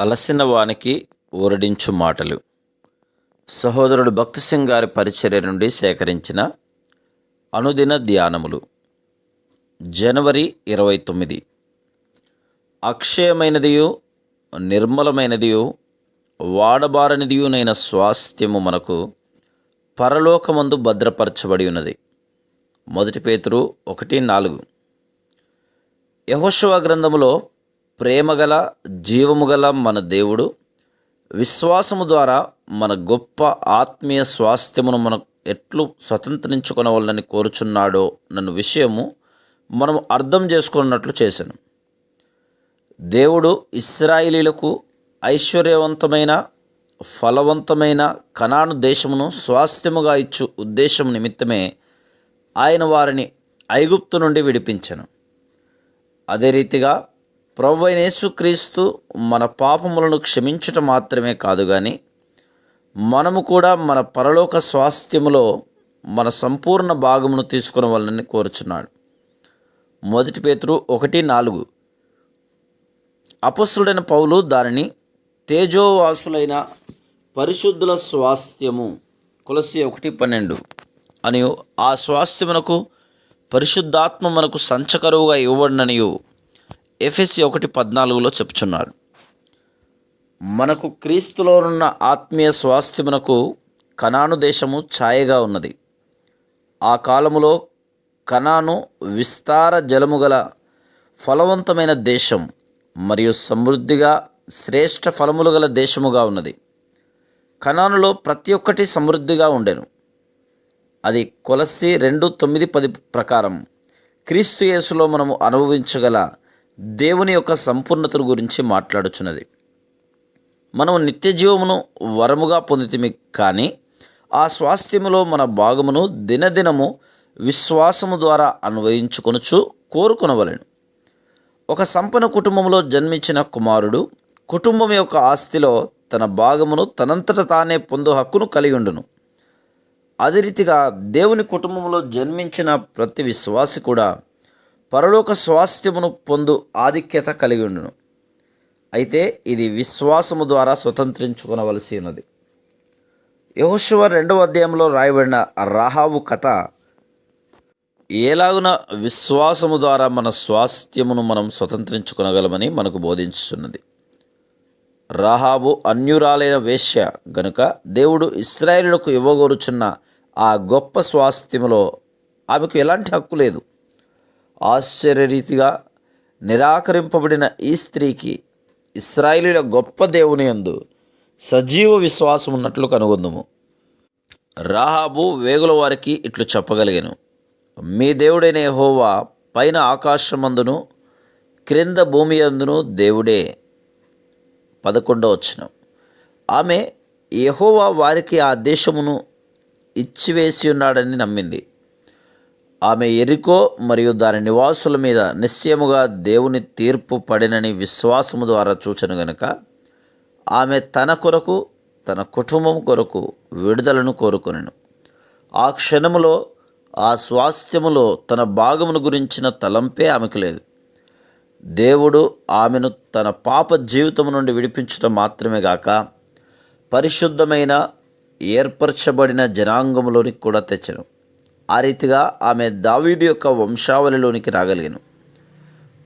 అలసిన వానికి ఊరడించు మాటలు. సహోదరుడు భక్తి సింగ్ గారి పరిచర్య నుండి సేకరించిన అనుదిన ధ్యానములు. జనవరి ఇరవై తొమ్మిది. అక్షయమైనదియు నిర్మలమైనదియు వాడబారనిదియునైన స్వాస్థ్యము మనకు పరలోకమందు భద్రపరచబడి ఉన్నది. మొదటి పేతురు ఒకటి నాలుగు. యహోశవ గ్రంథములో ప్రేమగల జీవముగల మన దేవుడు. విశ్వాసము ద్వారా మన గొప్ప ఆత్మీయ స్వాస్థ్యమును మనం ఎట్లు స్వతంత్రించుకునవాలని కోరుచున్నాడో నన్ను విషయము మనం అర్థం చేసుకున్నట్లు చేశాను దేవుడు ఇస్రాయిలీలకు ఐశ్వర్యవంతమైన ఫలవంతమైన కణాను దేశమును స్వాస్థ్యముగా ఇచ్చు ఉద్దేశం నిమిత్తమే ఆయన వారిని ఐగుప్తు నుండి విడిపించను. అదే రీతిగా ప్రభు అయిన యేసుక్రీస్తు మన పాపములను క్షమించటం మాత్రమే కాదు కానీ మనము కూడా మన పరలోక స్వాస్థ్యములో మన సంపూర్ణ భాగమును తీసుకుని వాళ్ళని కోరుచున్నాడు. మొదటి పేతురు ఒకటి నాలుగు. అపస్సుడైన పౌలు దానిని తేజోవాసులైన పరిశుద్ధుల స్వాస్థ్యము కులసి ఒకటి పన్నెండు అని ఆ స్వాస్థ్యమునకు పరిశుద్ధాత్మ మనకు సంచకరువుగా ఇవ్వబడిననియు ఎఫ్ఎస్సి ఒకటి పద్నాలుగులో చెప్తున్నాడు. మనకు క్రీస్తులోనున్న ఆత్మీయ స్వాస్థ్యమునకు కనాను దేశము ఛాయగా ఉన్నది. ఆ కాలములో కనాను విస్తార జలము గల ఫలవంతమైన దేశం మరియు సమృద్ధిగా శ్రేష్ఠ ఫలములు గల దేశముగా ఉన్నది. కనానులో ప్రతి ఒక్కటి సమృద్ధిగా ఉండెను. అది కొలసి రెండు తొమ్మిది పది ప్రకారం క్రీస్తు యేసులో మనము అనుభవించగల దేవుని యొక్క సంపూర్ణతను గురించి మాట్లాడుచున్నది. మనం నిత్య జీవమును వరముగా పొందితిమి కానీ ఆ స్వాస్థ్యములో మన భాగమును దినదినము విశ్వాసము ద్వారా అన్వయించుకొనుచు కోరుకొనవలెను. ఒక సంపన్న కుటుంబంలో జన్మించిన కుమారుడు కుటుంబం యొక్క ఆస్తిలో తన భాగమును తనంతట తానే పొందు హక్కును కలిగి ఉండును అదే రీతిగా దేవుని కుటుంబంలో జన్మించిన ప్రతి విశ్వాసి కూడా పరలోక స్వాస్థ్యమును పొందు ఆధిక్యత కలిగి ఉండును. అయితే ఇది విశ్వాసము ద్వారా స్వతంత్రించుకునవలసి ఉన్నది. యహోశివ రెండవ అధ్యాయంలో రాయబడిన రాహావు కథ ఏలాగున విశ్వాసము ద్వారా మన స్వాస్థ్యమును మనం స్వతంత్రించుకొనగలమని మనకు బోధించుతున్నది రాహాబు అన్యురాలైన వేశ్య గనుక దేవుడు ఇస్రాయేలులకు ఇవ్వగోరుచున్న ఆ గొప్ప స్వాస్థ్యములో ఆమెకు ఎలాంటి హక్కు లేదు. ఆశ్చర్యరీతిగా నిరాకరింపబడిన ఈ స్త్రీకి ఇస్రాయిలీల గొప్ప దేవుని యందు సజీవ విశ్వాసం ఉన్నట్లు కనుగొందుము. రాహాబు వేగుల వారికి ఇట్లు చెప్పగలిగాను. మీ దేవుడైన హోవా పైన ఆకాశమందును క్రింద భూమి అందును దేవుడే. పదకొండవ వచ్చిన ఆమె యహోవా వారికి ఆ దేశమును ఇచ్చివేసి ఉన్నాడని నమ్మింది. ఆమె ఎరికో మరియు దాని నివాసుల మీద నిశ్చయముగా దేవుని తీర్పు పడినని విశ్వాసము ద్వారా చూచను గనుక ఆమె తన కొరకు తన కుటుంబం కొరకు విడుదలను కోరుకొనెను. ఆ క్షణములో ఆ స్వాస్థ్యములో తన భాగమును గురించిన తలంపే ఆమెకు లేదు. దేవుడు ఆమెను తన పాప జీవితం నుండి విడిపించడం మాత్రమే గాక పరిశుద్ధమైన ఏర్పరచబడిన జనాంగంలోనికి కూడా తెచ్చను. ఆ రీతిగా ఆమె దావీదు యొక్క వంశావళిలోనికి రాగలిగాను.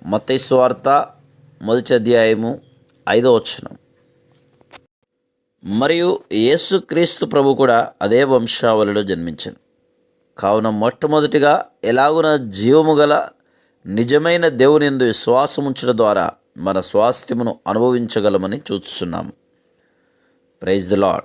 మతైస్వార్త మొదటి అధ్యాయము ఐదో వచనం. మరియు యేసుక్రీస్తు ప్రభు కూడా అదే వంశావళిలో జన్మించాను కావున మొట్టమొదటిగా ఎలాగున జీవము గల నిజమైన దేవుని ఎందు ఉంచడం ద్వారా మన స్వాస్థ్యమును అనుభవించగలమని చూస్తున్నాము. Praise the lord